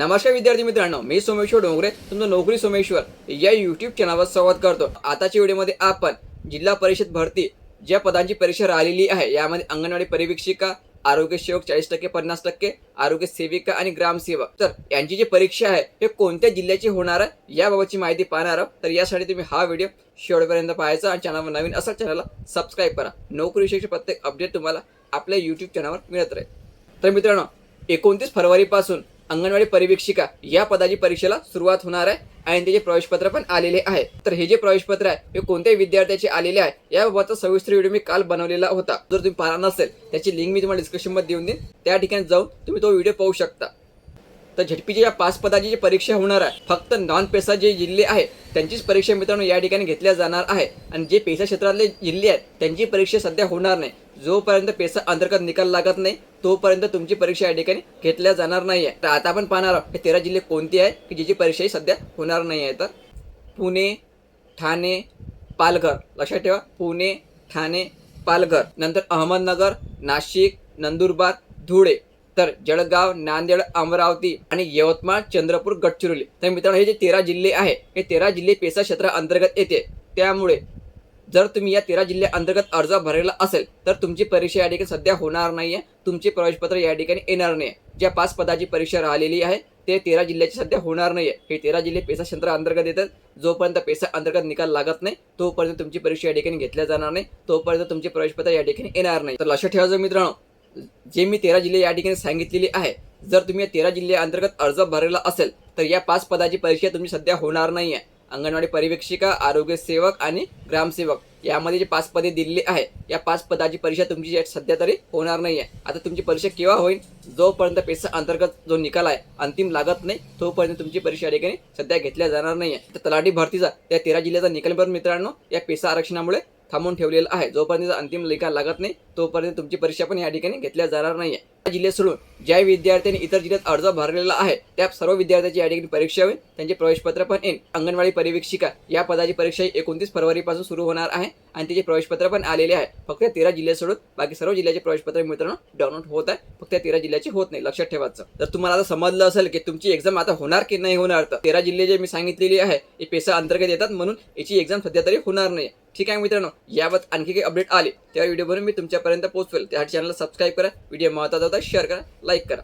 नमस्कार विद्यार्थी मित्रांनो मी सोमेश्वर डोंगरे तुमचं नोकरी सोमेश्वर. या युट्यूब चॅनलवर संवाद करतो. आताच्या व्हिडिओमध्ये आपण जिल्हा परिषद भरती ज्या पदांची परीक्षा राहिलेली आहे यामध्ये अंगणवाडी परिवीक्षिका आरोग्य सेवक चाळीस टक्के पन्नास टक्के आरोग्य सेविका आणि ग्रामसेवक तर यांची जी परीक्षा आहे हे कोणत्या जिल्ह्याची होणार आहे याबाबतची माहिती पाहणार आहोत. तर यासाठी तुम्ही हा व्हिडिओ शेवटपर्यंत पाहायचा आणि चॅनलवर नवीन असा चॅनलला सबस्क्राईब करा. नोकरी विषयी प्रत्येक अपडेट तुम्हाला आपल्या यूट्यूब चॅनलवर मिळत राहील. तर मित्रांनो एकोणतीस फरवरीपासून अंगणवाडी परिवीक्षिका या पदाची परीक्षेला सुरुवात होणार आहे आणि त्याचे प्रवेशपत्र पण आलेले आहे. तर हे जे प्रवेशपत्र आहे हे कोणत्याही विद्यार्थ्याचे आलेले आहे याबाबतचा सविस्तर व्हिडिओ मी काल बनवलेला होता. जर तुम्ही पाहणार नसेल त्याची लिंक मी तुम्हाला डिस्क्रिप्शनमध्ये देऊन देईन. त्या ठिकाणी जाऊन तुम्ही तो व्हिडिओ पाहू शकता. तर झटपीच्या या पाच पदाची जी परीक्षा होणार आहे फक्त नॉन पेसा जे जिल्हे आहेत त्यांचीच परीक्षा मित्रांनो या ठिकाणी घेतल्या जाणार आहे. आणि जे पेसा क्षेत्रातले जिल्हे आहेत त्यांची परीक्षा सध्या होणार नाही. जोपर्यंत पेसा अंतर्गत निकाल लागत नाही तोपर्यंत तुमची परीक्षा या ठिकाणी घेतल्या जाणार नाही आहे. तर आता आपण पाहणार आहोत हे तेरा जिल्हे कोणते आहे की ज्याची परीक्षाही सध्या होणार नाही आहे. तर पुणे ठाणे पालघर. लक्षात ठेवा पुणे ठाणे पालघर. नंतर अहमदनगर नाशिक नंदुरबार धुळे. तर जळगाव नांदेड अमरावती आणि यवतमाळ चंद्रपूर गडचिरोली. तर मित्रांनो हे जे तेरा जिल्हे आहे हे तेरा जिल्हे पेसा क्षेत्र अंतर्गत येते. त्यामुळे जर तुम्ही या तेरा जिल्ह्या अंतर्गत अर्ज भरलेला असेल तर तुमची परीक्षा या ठिकाणी सध्या होणार नाहीये. तुमचे प्रवेशपत्र या ठिकाणी येणार नाही ज्या पाच पदाची परीक्षा राहिलेली आहे ते तेरा जिल्ह्याची सध्या होणार नाहीये. हे तेरा जिल्हे पेसा क्षेत्र अंतर्गत येतात. जोपर्यंत पेसा अंतर्गत निकाल लागत नाही तोपर्यंत तुमची परीक्षा या ठिकाणी घेतल्या जाणार नाही. तोपर्यंत तुमचे प्रवेशपत्र या ठिकाणी येणार नाही. तर लक्षात ठेवायचं मित्रांनो जे मी तेरा जिल्हे या ठिकाणी सांगितलेली आहे. जर तुम्ही या तेरा जिल्ह्याअंतर्गत अर्ज भरलेला असेल तर या पाच पदाची परीक्षा तुमची सध्या होणार नाही आहे अंगणवाडी परिवीक्षिका आरोग्य सेवक आणि ग्रामसेवक यामध्ये जे पाच पदे दिलेली आहे या पाच पदाची परीक्षा तुमची सध्या तरी होणार नाही आहे आता तुमची परीक्षा केव्हा होईल? जोपर्यंत पेसा अंतर्गत जो निकाल आहे अंतिम लागत नाही तोपर्यंत तुमची परीक्षा या ठिकाणी सध्या घेतल्या जाणार नाही आहे तर तलाठी भरतीचा त्या तेरा जिल्ह्याचा निकाल पण मित्रांनो या पेसा आरक्षणामुळे थांबवून ठेवलेला आहे. जोपर्यंत अंतिम निकाल लागत नाही तोपर्यंत तुमची परीक्षा पण या ठिकाणी घेतल्या जाणार नाही आहे या सोडून ज्या विद्यार्थ्यांनी इतर जिल्ह्यात अर्ज भरलेला आहे त्या सर्व विद्यार्थ्यांची या ठिकाणी परीक्षा होईल. त्यांचे प्रवेशपत्र पण येईल. अंगणवाडी परिवीक्षिका या पदाची परीक्षा ही एकोणतीस फरवरीपासून सुरू होणार आहे आणि त्याचे प्रवेशपत्र पण आलेले आहे. फक्त तेरा जिल्ह्यात सोडून बाकी सर्व जिल्ह्याचे प्रवेशपत्र मित्रांनो डाउनलोड होत आहे. फक्त तेरा जिल्ह्याचे होत नाही लक्षात ठेवायचं. तर तुम्हाला आता समजलं असेल की तुमची एक्झाम आता होणार की नाही होणार तर तेरा जिल्हे जे मी सांगितलेली आहे हे पेसा अंतर्गत येतात म्हणून याची एक्झाम सध्या तरी होणार नाही ठीक आहे मित्रांनो याबाबत आणखी काही अपडेट आले त्या व्हिडिओ बनवून मी तुमच्यापर्यंत पोहोचवेल. त्यासाठी चॅनलला सबस्क्राईब करा व्हिडिओ महत्त्वाचा होता शेअर करा लाईक करा.